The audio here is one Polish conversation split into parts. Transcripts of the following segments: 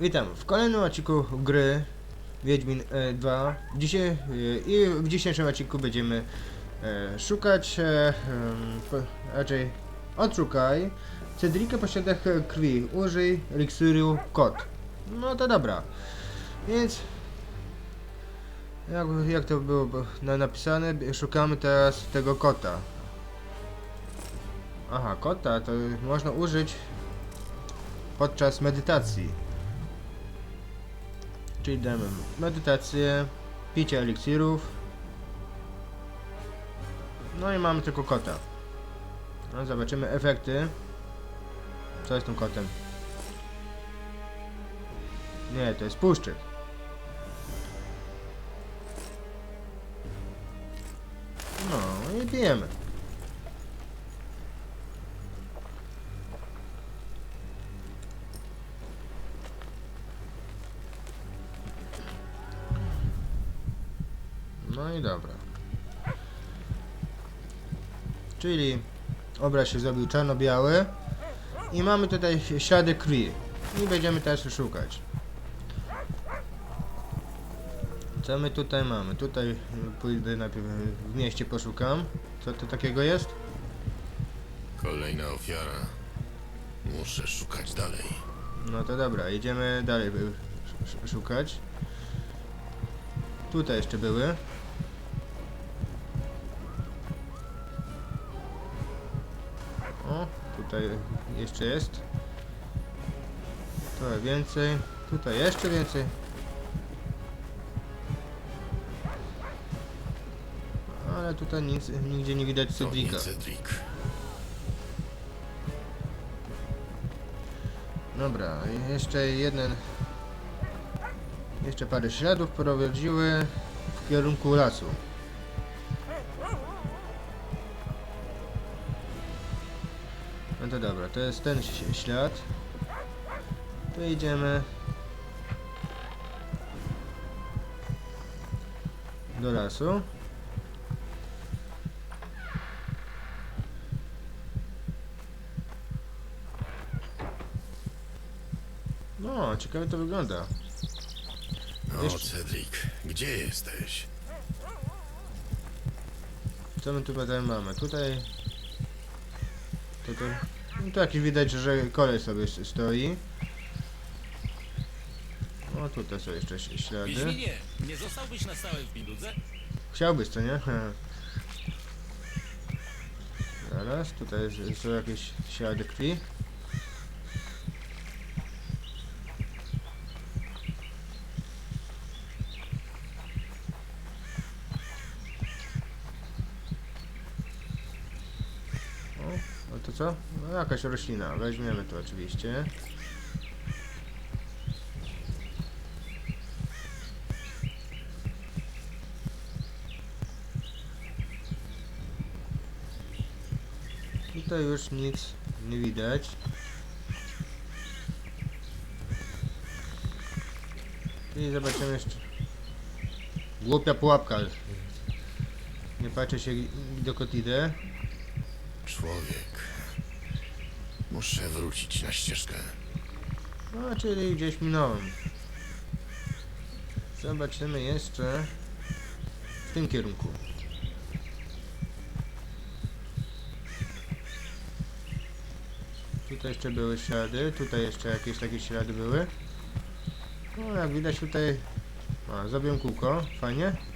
Witam w kolejnym odcinku gry Wiedźmin e, 2. Dzisiaj, e, I w dzisiejszym odcinku będziemy e, szukać, e, po, raczej odszukaj Cedrika e, krwi. Użyj eliksiru kot. No to dobra. Więc jak, jak to było napisane, szukamy teraz tego kota. Aha, kota to można użyć podczas medytacji. Czyli damy medytację, picie eliksirów. No i mamy tylko kota. No zobaczymy efekty. Co jest tym kotem? Nie, to jest puszczyk. No i pijemy. I dobra. Czyli obraz się zrobił czarno-biały i mamy tutaj ślady krwi i będziemy teraz szukać. Co my tutaj mamy? Tutaj pójdę najpierw w mieście poszukam. Co to takiego jest? Kolejna ofiara. Muszę szukać dalej. No to dobra, idziemy dalej sz- sz- szukać. Tutaj jeszcze były. O, tutaj jeszcze jest. Trochę więcej. Tutaj jeszcze więcej. Ale tutaj nic, nigdzie nie widać Cedrika. Dobra, jeszcze jeden. Jeszcze parę śladów prowadziły w kierunku lasu. To jest ten ślad. To idziemy do lasu. No, ciekawie to wygląda. No, Cedric, gdzie jesteś? Co my tu tutaj mamy? Tutaj... To, to, no to jakiś widać, że kolej sobie stoi. O, tutaj są jeszcze ślady. Wiedźminie, nie zostałbyś na stałe w? Chciałbyś, co nie? Zaraz, tutaj są jakieś ślady krwi. O, no to co? No jakaś roślina, weźmiemy to oczywiście. Tutaj już nic nie widać. I zobaczymy jeszcze. Głupia pułapka. Nie patrzę się dokąd idę. Człowiek. Muszę wrócić na ścieżkę. No, czyli gdzieś minąłem. Zobaczymy jeszcze w tym kierunku. Tutaj jeszcze były ślady, tutaj jeszcze jakieś takie ślady były. No, jak widać tutaj... A, kółko, fajnie.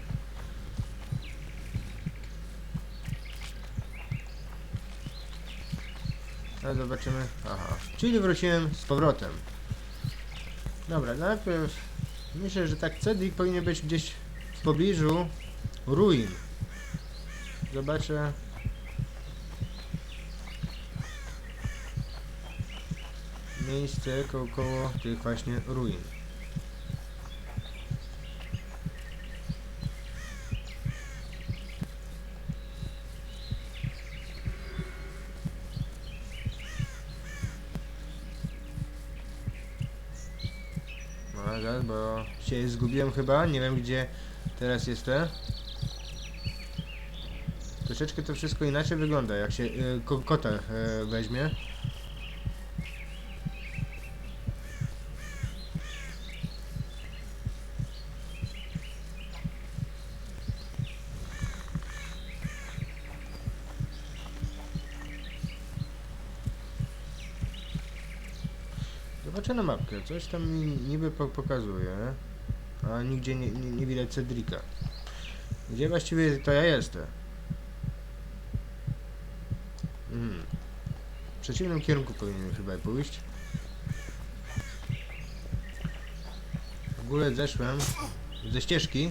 A zobaczymy. Aha, czyli wróciłem z powrotem. Dobra, najpierw myślę, że tak Cedric powinien być gdzieś w pobliżu ruin. Zobaczę. Miejsce ko koło tych właśnie ruin. chyba, nie wiem gdzie teraz jestem. Troszeczkę to wszystko inaczej wygląda, jak się y, kota y, weźmie. Zobaczę na mapkę, coś tam mi niby pokazuje a nigdzie nie, nie, nie widać Cedrika. Gdzie właściwie to ja jestem? Hmm. W przeciwnym kierunku powinienem chyba pójść. W ogóle zeszłem ze ścieżki.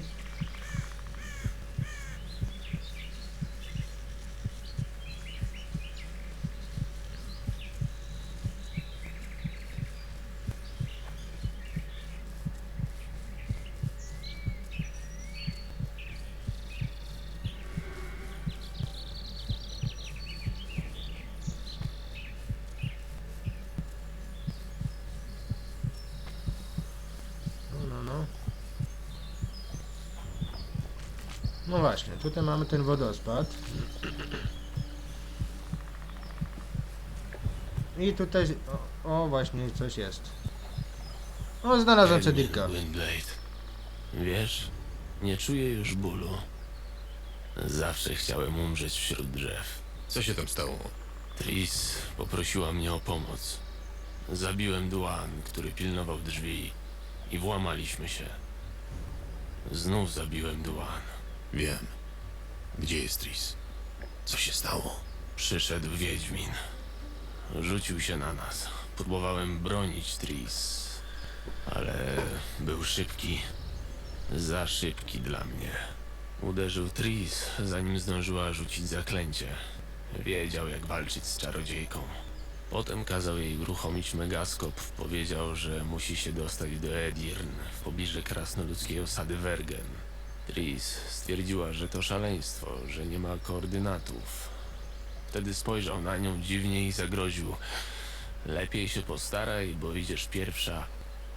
No, no, no. No właśnie, tutaj mamy ten wodospad. I tutaj, o, o właśnie, coś jest. O, znalazłem. Windblade. Wiesz, nie czuję już bólu. Zawsze chciałem umrzeć wśród drzew. Co się tam stało? Tris poprosiła mnie o pomoc. Zabiłem Duan, który pilnował drzwi i włamaliśmy się. Znów zabiłem Duan. Wiem. Gdzie jest Tris? Co się stało? Przyszedł Wiedźmin. Rzucił się na nas. Próbowałem bronić Tris, ale był szybki. Za szybki dla mnie. Uderzył Tris, zanim zdążyła rzucić zaklęcie. Wiedział, jak walczyć z czarodziejką. Potem kazał jej uruchomić megaskop. Powiedział, że musi się dostać do Edirn, w pobliżu krasnoludzkiej osady Wergen. Tris stwierdziła, że to szaleństwo, że nie ma koordynatów. Wtedy spojrzał na nią dziwnie i zagroził. Lepiej się postaraj, bo idziesz pierwsza,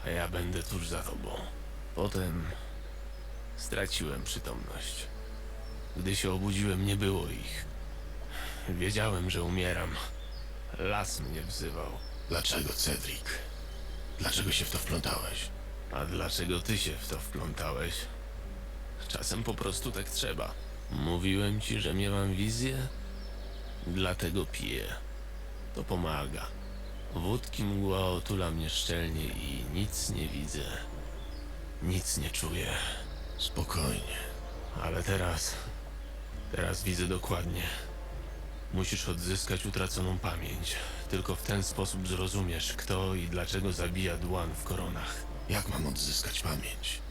a ja będę tuż za tobą. Potem straciłem przytomność. Gdy się obudziłem, nie było ich. Wiedziałem, że umieram. Las mnie wzywał. Dlaczego, Cedric? Dlaczego się w to wplątałeś? A dlaczego ty się w to wplątałeś? Czasem po prostu tak trzeba. Mówiłem ci, że miewam wizję? Dlatego piję. To pomaga. Wódki mgła otula mnie szczelnie i nic nie widzę. Nic nie czuję. Spokojnie. Ale teraz... Teraz widzę dokładnie. Musisz odzyskać utraconą pamięć. Tylko w ten sposób zrozumiesz, kto i dlaczego zabija Dłan w koronach. Jak mam odzyskać pamięć?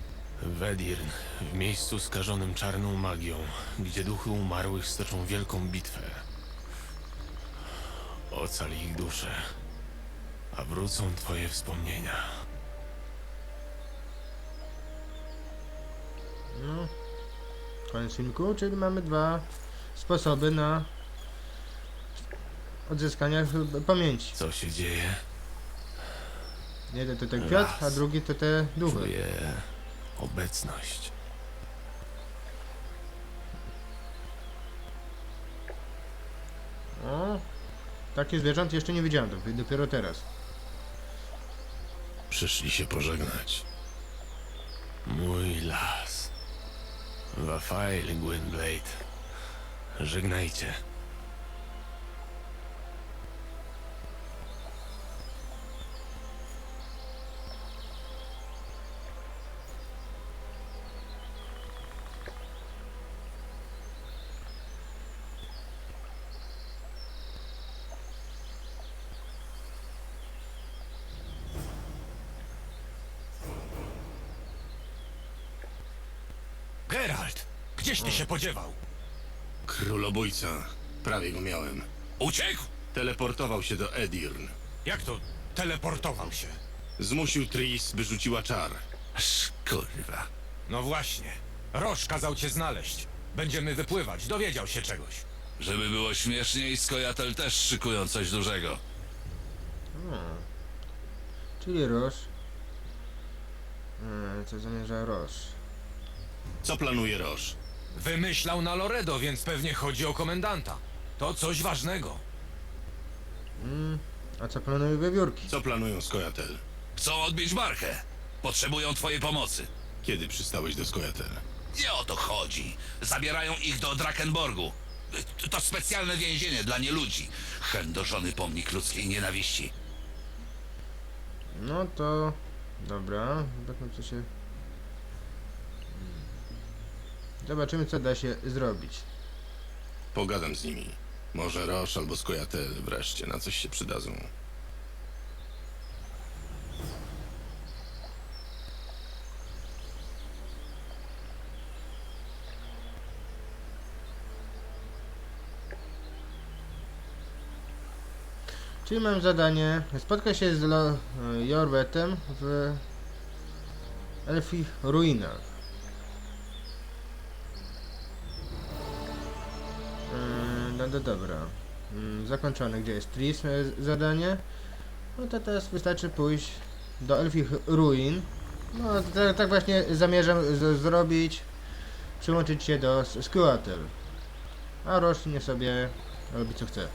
Wedirn, w miejscu skażonym czarną magią, gdzie duchy umarłych stoczą wielką bitwę. Ocal ich dusze, a wrócą twoje wspomnienia. No. Koniec filmiku, czyli mamy dwa sposoby na odzyskanie pamięci. Co się dzieje? Jeden to ten kwiat, a drugi to te duchy. Czuję obecność. O, takich zwierząt jeszcze nie widziałem, dop- dopiero teraz. Przyszli się pożegnać. Mój las. Wafail, Gwynblade. Żegnajcie. Geralt, gdzieś ty się podziewał? Królobójca. Prawie go miałem. Uciekł? Teleportował się do Edirn. Jak to teleportował się? Zmusił Tris, by rzuciła czar. Kurwa. No właśnie. Roż kazał cię znaleźć. Będziemy wypływać, dowiedział się czegoś. Żeby było śmieszniej, Skojatel też szykują coś dużego. Czyli Roż. Hmm, co zamierza Roż? Co planuje Roż? Wymyślał na Loredo, więc pewnie chodzi o komendanta. To coś ważnego. Hmm, a co planują wiewiórki? Co planują Skojatel? Chcą odbić markę. Potrzebują twojej pomocy. Kiedy przystałeś do Skojatel? Nie o to chodzi. Zabierają ich do Drakenborgu. Y, To specjalne więzienie dla nieludzi. Chędożony pomnik ludzkiej nienawiści. No to... Dobra, zobaczmy co się... Zobaczymy co da się zrobić. Pogadam z nimi. Może Roche albo Skojatel wreszcie na coś się przydadzą. Czyli mam zadanie, spotkać się z Lo, Jorwetem w Elfich Ruinach. No dobra. Mm, Zakończone, gdzie jest Tris e, zadanie. No to teraz wystarczy pójść do Elfich Ruin. No tak, tak właśnie zamierzam zrobić. Przyłączyć się do Squatel. A rośnie sobie robi co chce.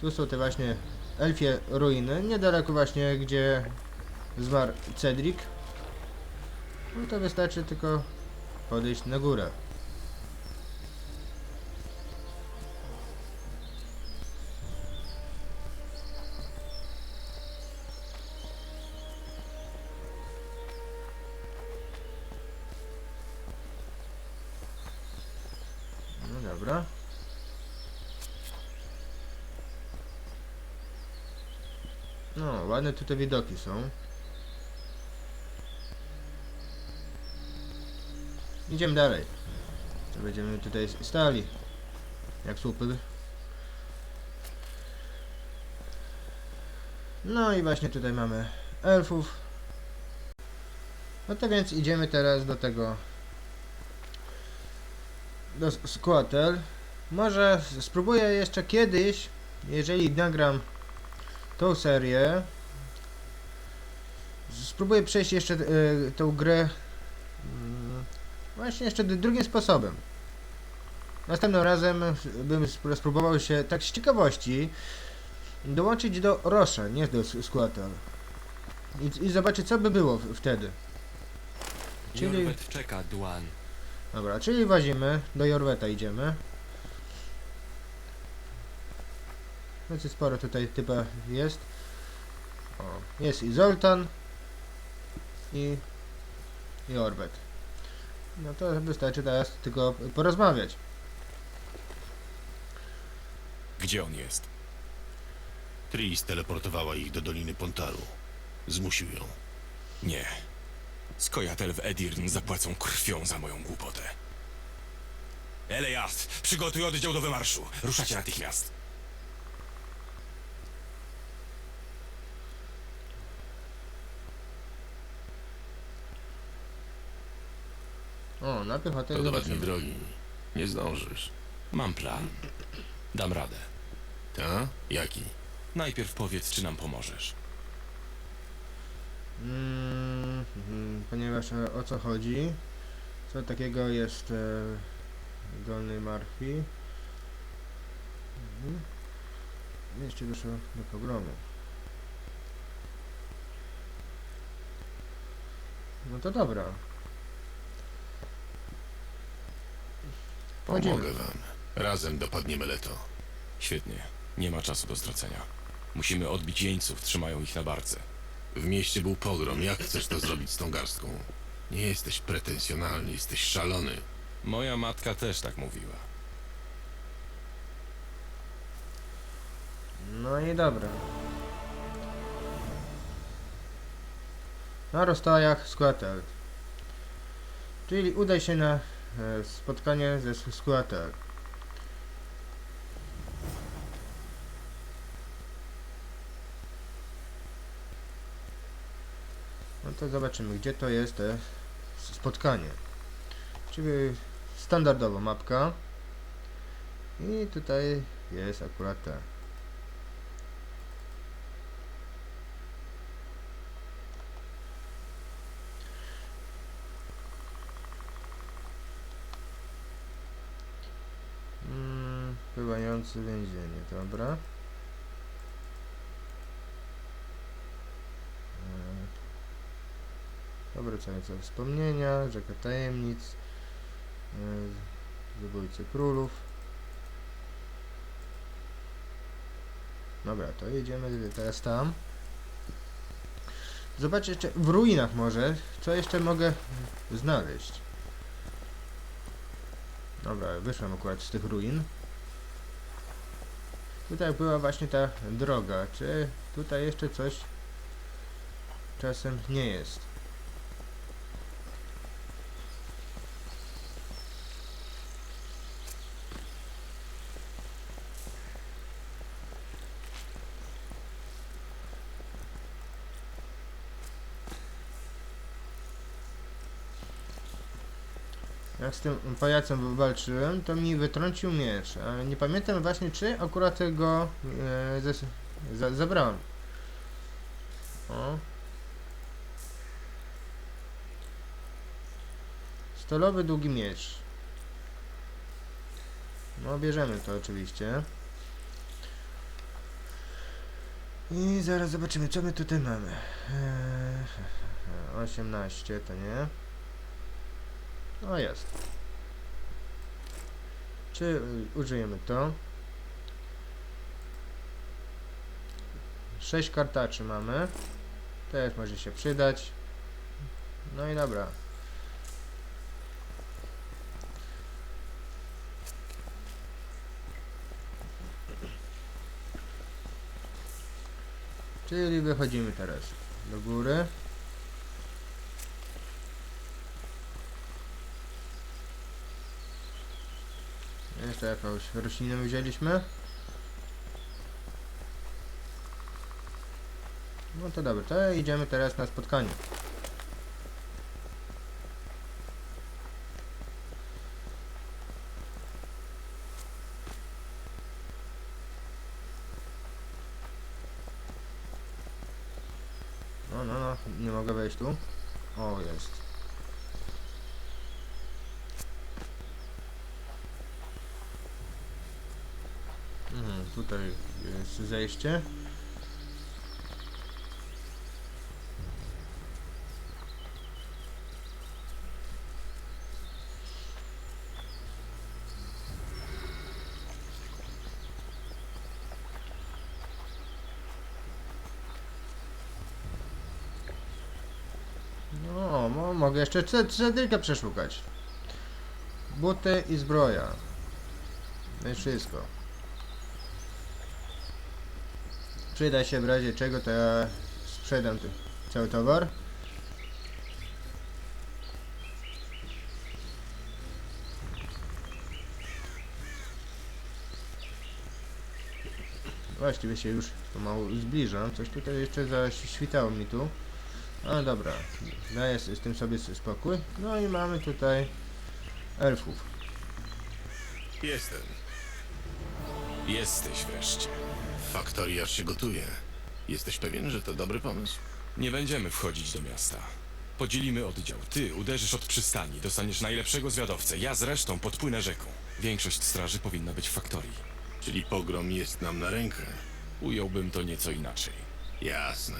Tu są te właśnie elfie ruiny, niedaleko właśnie gdzie zmarł Cedric. No to wystarczy tylko podejść na górę. No dobra. No, ładne tutaj widoki są. Idziemy dalej. To będziemy tutaj stali. Jak słupy. No i właśnie tutaj mamy elfów. No to więc idziemy teraz do tego do S- Squatter. Może spróbuję jeszcze kiedyś, jeżeli nagram tą serię. Spróbuję przejść jeszcze y, tą grę właśnie jeszcze drugim sposobem. Następnym razem bym spró- spróbował się tak z ciekawości dołączyć do Rosza, nie do Squatter. I, I zobaczyć co by było wtedy. Czyli- Jorwet czeka, Duan. Dobra, czyli włazimy, do Jorweta idziemy. Znaczy sporo tutaj typa jest. O, jest i Zoltan i Jorwet. No to wystarczy teraz tylko porozmawiać. Gdzie on jest? Tris teleportowała ich do Doliny Pontaru. Zmusił ją. Nie. Skojatel w Edirn zapłacą krwią za moją głupotę. Elejast, przygotuj oddział do wymarszu. Ruszacie natychmiast. O, na piechotę Prowadź mi zobaczymy. drogi. Nie zdążysz. Mam plan. Dam radę. Ta? Jaki? Najpierw powiedz, czy nam pomożesz. Mm, mhm, ponieważ e, o co chodzi? Co takiego jest e, w Dolnej Marfi? Mhm. Jeszcze doszło do pogromu. No to dobra. Pomogę wam. Razem dopadniemy Leto. Świetnie. Nie ma czasu do stracenia. Musimy odbić jeńców, trzymają ich na barce. W mieście był pogrom. Jak chcesz to zrobić z tą garstką? Nie jesteś pretensjonalny, jesteś szalony. Moja matka też tak mówiła. No i dobra. Na rozstajach Squatter. Czyli udaj się na spotkanie ze S- Squatter. No to zobaczymy, gdzie to jest te spotkanie. Czyli standardowo mapka. I tutaj jest akurat ta. Mm, Pływający więzienie, dobra. E, Obracające wspomnienia, rzeka tajemnic, e, zabójcy królów. Dobra, to jedziemy teraz tam. Zobaczę jeszcze w ruinach może, co jeszcze mogę znaleźć. Dobra, wyszłem akurat z tych ruin. Tutaj była właśnie ta droga. Czy tutaj jeszcze coś czasem nie jest? Jak z tym pajacem walczyłem, to mi wytrącił miecz, ale nie pamiętam właśnie czy akurat go e, zabrałem. O. Stolowy długi miecz. No bierzemy to oczywiście. I zaraz zobaczymy co my tutaj mamy. Eee, 18 to nie. O jest. Czy y, użyjemy to? 6 kartaczy mamy. Też może się przydać. No i dobra. Czyli wychodzimy teraz do góry. Jeszcze jakąś roślinę wzięliśmy. No to dobra, to idziemy teraz na spotkanie. No, no, no, nie mogę wejść tu. O, jest. Mhm, tutaj jest zejście. No, mo mogę jeszcze ce- cedrika przeszukać. Buty i zbroja. No i wszystko. Przyda się w razie czego, to ja sprzedam ten cały towar. Właściwie się już pomału zbliżam. Coś tutaj jeszcze zaświtało mi tu. No dobra, daję z tym sobie spokój. No i mamy tutaj elfów. Jestem. Jesteś wreszcie. Faktoriarz się gotuje. Jesteś pewien, że to dobry pomysł? Nie będziemy wchodzić do miasta. Podzielimy oddział. Ty uderzysz od przystani, dostaniesz najlepszego zwiadowcę. Ja z resztą podpłynę rzeką. Większość straży powinna być w faktorii. Czyli pogrom jest nam na rękę. Ująłbym to nieco inaczej. Jasne.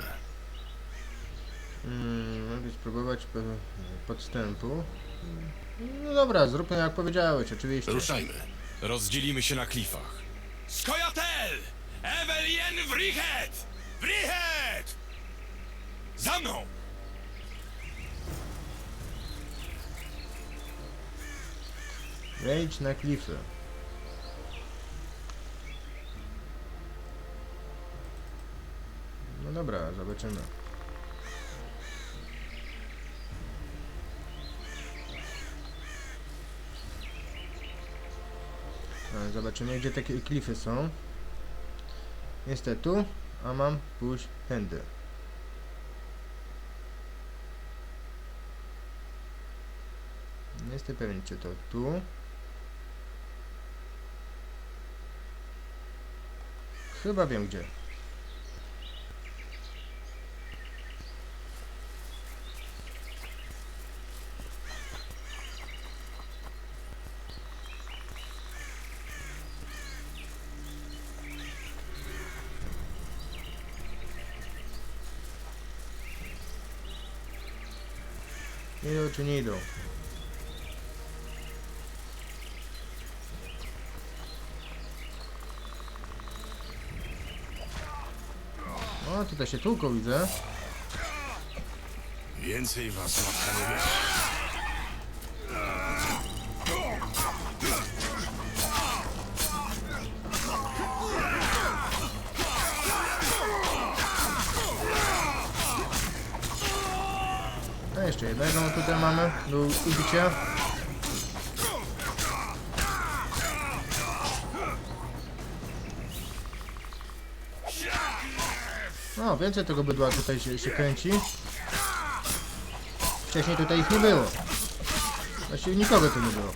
Mm, mogę spróbować po, podstępu. No dobra, zróbmy jak powiedziałeś, oczywiście. Ruszajmy. Rozdzielimy się na klifach. Skojatel! Evelien Wrichet! Wrichet! Za mną! Wejdź na klify. No dobra, zobaczymy. No, Zobaczymy, gdzie takie klify są. Jest tu, a mam pójść tędy. Nie jestem pewien, czy to tu. Chyba wiem gdzie. Idą czy nie idą? O, tutaj się tłuką widzę. Więcej was matka. Jeszcze jednego tutaj mamy do ubicia. No, więcej tego bydła tutaj się, się kręci. Wcześniej tutaj ich nie było. Właściwie nikogo tu nie było.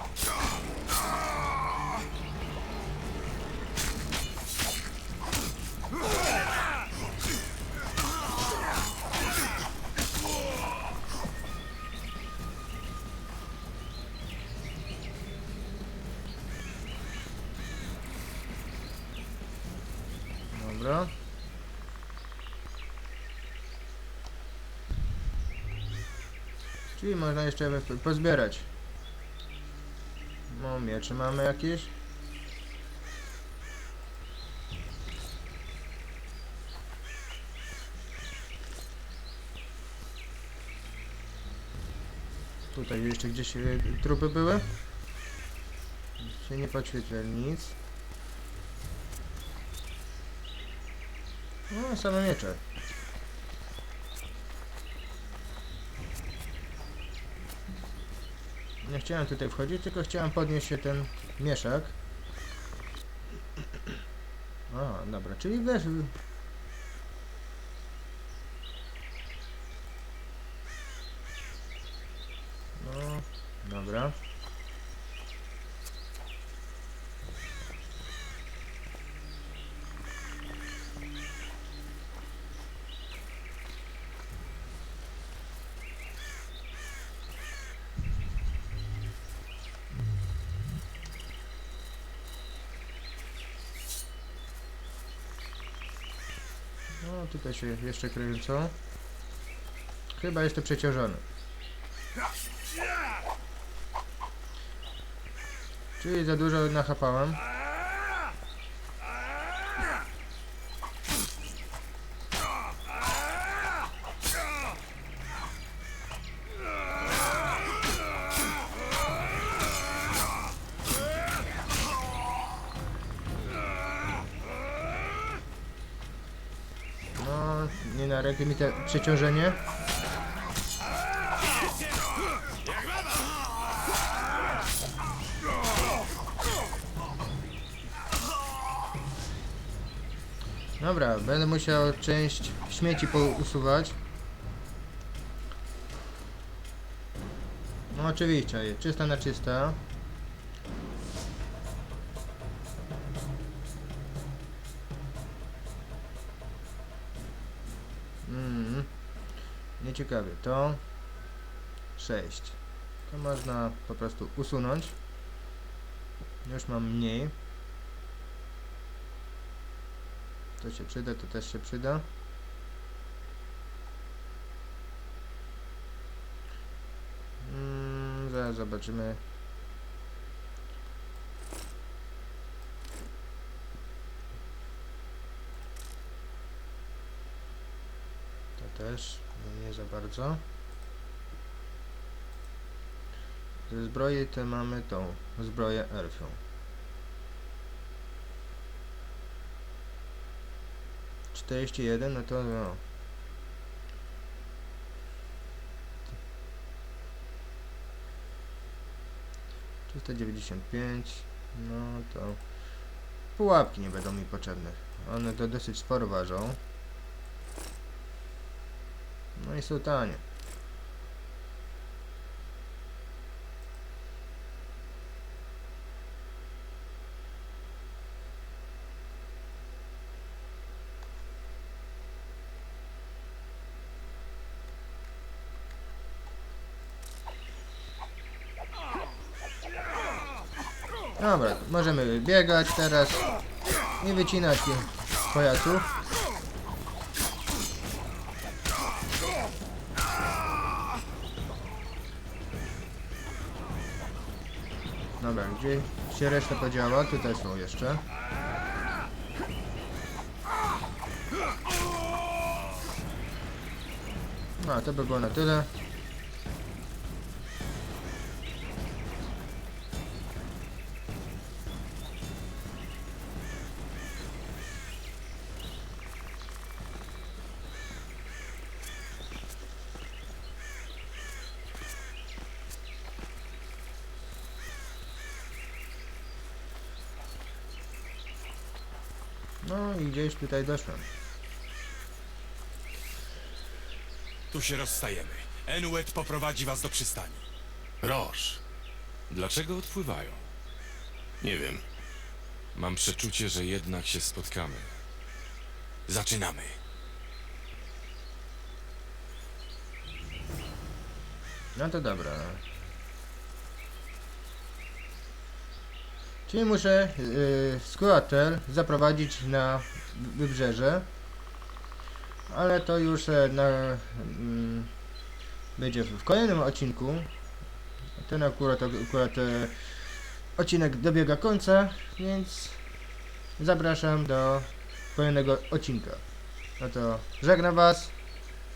Można jeszcze po- pozbierać. No, miecze mamy jakieś. Tutaj jeszcze gdzieś e, trupy były. Się nie podświetla nic. No, same miecze. Nie chciałem tutaj wchodzić, tylko chciałem podnieść się ten mieszak. O, dobra, czyli wiesz... No, dobra. No, tutaj się jeszcze kręcą. Chyba jeszcze przeciążony. Czyli za dużo nachapałem. Rękę mi te przeciążenie. Dobra, będę musiał część śmieci usuwać. No oczywiście, czysta na czysta. Nieciekawie. To 6. To można po prostu usunąć. Już mam mniej. To się przyda, to też się przyda. Mm, zaraz zobaczymy. To też bardzo. Ze zbroi to mamy tą zbroję elfią. Czterdzieści jeden, no to no. Trzysta dziewięćdziesiąt pięć, no to pułapki nie będą mi potrzebne. One to dosyć sporo ważą. No i są tanie. Dobra, możemy biegać teraz. Nie wycinać tych. Gdzie się reszta podziała? Tutaj są jeszcze. No, to by było na tyle. Tutaj doszłem. Tu się rozstajemy. Enuet poprowadzi was do przystani. Roż. Dlaczego odpływają? Nie wiem. Mam przeczucie, że jednak się spotkamy. Zaczynamy. No to dobra. Czyli muszę yy, zaprowadzić na wybrzeże. Ale to już e, na, mm, będzie w kolejnym odcinku. Ten akurat, akurat e, odcinek dobiega końca, więc zapraszam do kolejnego odcinka. No to żegnam Was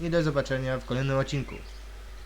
i do zobaczenia w kolejnym odcinku.